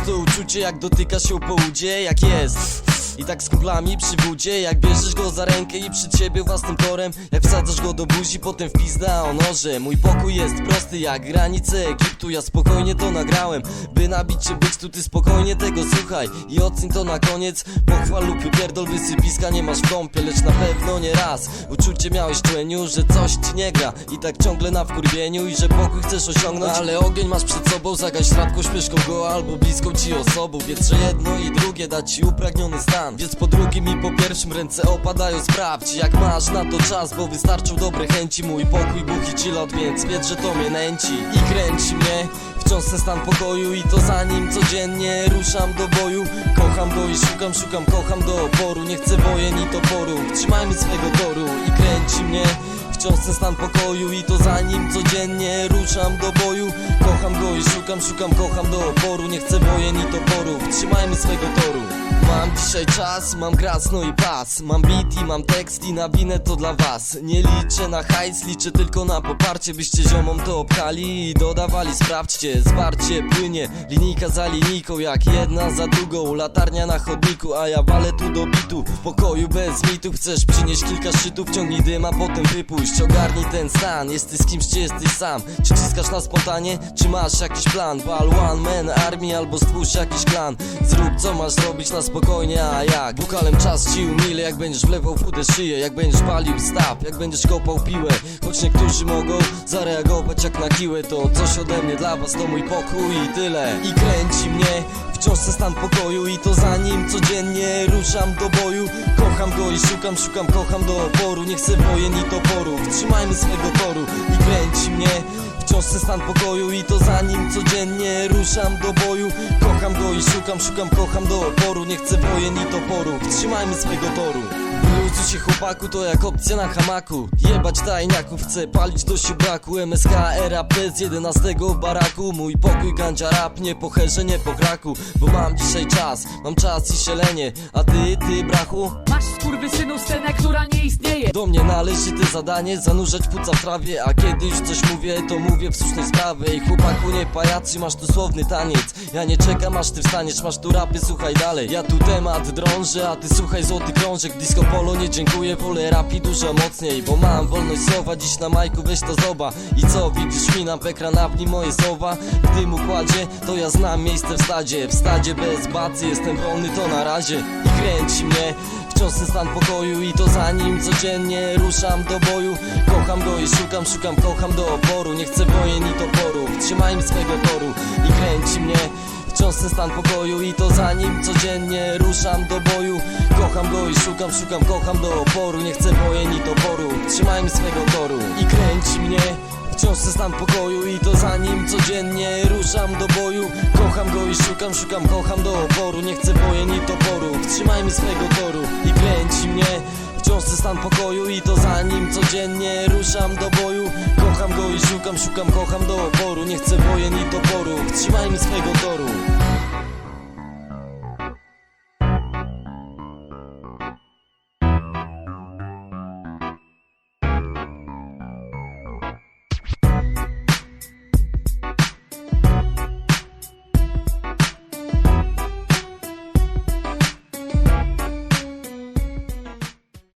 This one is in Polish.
to uczucie jak dotyka się po udzie? Jak jest i tak z kumplami przy budzie Jak bierzesz go za rękę i przy ciebie własnym torem. Jak wsadzasz go do buzi, potem w pizda o noże. Mój pokój jest prosty jak granice Egiptu Ja spokojnie to nagrałem. By nabić się być tu, ty spokojnie tego słuchaj. I oceń to na koniec. Pochwal lub wypierdol wysypiska Nie masz w kąpie, lecz na pewno nie raz. Uczucie miałeś w tłeniu, że coś ci nie gra. I tak ciągle na wkurwieniu I że pokój chcesz osiągnąć. Ale ogień masz przed sobą Zagaś radką śmieszką go albo bliską ci osobą. Wiedz, że jedno i drugie da ci upragniony stan Wiedz po drugim i po pierwszym ręce opadają. Sprawdź jak masz na to czas Bo wystarczą dobre chęci. Mój pokój buchi ci lot Więc wiedz, że to mnie nęci I kręci mnie. Wciąż ten stan pokoju i to za nim codziennie ruszam do boju. Kocham go i szukam, szukam, kocham do oporu. Nie chcę wojen i toporu. Trzymajmy swego toru i kręci mnie. Wciąż ten stan pokoju i to za nim codziennie ruszam do boju. Kocham szukam, szukam, kocham do oporu. Nie chcę wojen i toporów. Trzymajmy swego toru. Mam dzisiaj czas, mam gras, no i pas. Mam beat i mam tekst i nawinę to dla was. Nie liczę na hajs, liczę tylko na poparcie Byście ziomom to obchali i dodawali. Sprawdźcie, zwarcie płynie. Linijka za linijką, jak jedna za drugą. Latarnia na chodniku, a ja walę tu do bitu. W pokoju bez mitów, chcesz przynieść kilka szczytów. Ciągnij dym, a potem wypuść. Ogarnij ten stan, jesteś z kimś, czy jesteś sam? Czy ciskasz na spontanie, czy masz jakiś plan. One man army, albo stwórz jakiś klan. Zrób co masz zrobić na spokojnie, a jak? Bukalem czas ci umile, jak będziesz wlewał w chude szyję Jak będziesz palił stap, jak będziesz kopał piłę. Choć niektórzy mogą zareagować jak na kiłę To coś ode mnie dla was, to mój pokój i tyle. I kręci mnie Wciąż ten stan pokoju i to za nim codziennie ruszam do boju go i szukam, szukam, kocham do oporu. Nie chcę wojen i toporów, trzymajmy swego toru I kręci mnie. Wciąż ten stan pokoju i to za nim codziennie ruszam do boju. Kocham go i szukam, szukam, kocham do oporu. Nie chcę wojen i toporów, trzymajmy swego toru się chłopaku, to jak opcja na hamaku. Jebać tajniaków, chcę palić do braku MSK, RAP z 11 baraku. Mój pokój, gandzia, rap, nie po herze, nie po kraku Bo mam dzisiaj czas, mam czas i sielenie A ty, ty brachu? Masz skurwysynu scenę, która nie istnieje. Do mnie należy te zadanie, zanurzać płuca w trawie. A kiedy już coś mówię, to mówię w słusznej sprawie. I chłopaku nie pajacy, masz tu słowny taniec. Ja nie czekam aż ty wstaniesz, masz tu rapy, słuchaj dalej. Ja tu temat drążę, a ty słuchaj złoty krążek. Disco polo nie dziękuję, wolę rapi dużo mocniej Bo mam wolność słowa, dziś na majku weź to zoba. I co, widzisz mi na napnij moje słowa? W tym układzie, to ja znam miejsce w stadzie. W stadzie bez bacy, jestem wolny to na razie. I kręci mnie Wciąż ten stan pokoju i to za nim codziennie ruszam do boju. Kocham go i szukam, szukam, kocham do oporu. Nie chcę wojen i toporów, trzymajmy swego toru. I kręci mnie Wciąż stan pokoju i to za nim codziennie ruszam do boju. Kocham go i szukam, szukam, kocham do oporu. Nie chcę wojen i toporów, trzymajmy swego toru I kręci mnie. Wciąż ten stan pokoju i to za nim codziennie ruszam do boju. Kocham go i szukam, szukam, kocham do oporu. Nie chcę wojen i toporów, trzymajmy swego toru I kręci mnie. Wciąż ten stan pokoju i to za nim codziennie ruszam do boju. Kocham go i szukam, szukam, kocham do oporu. Nie chcę wojen i toporów, trzymajmy swego toru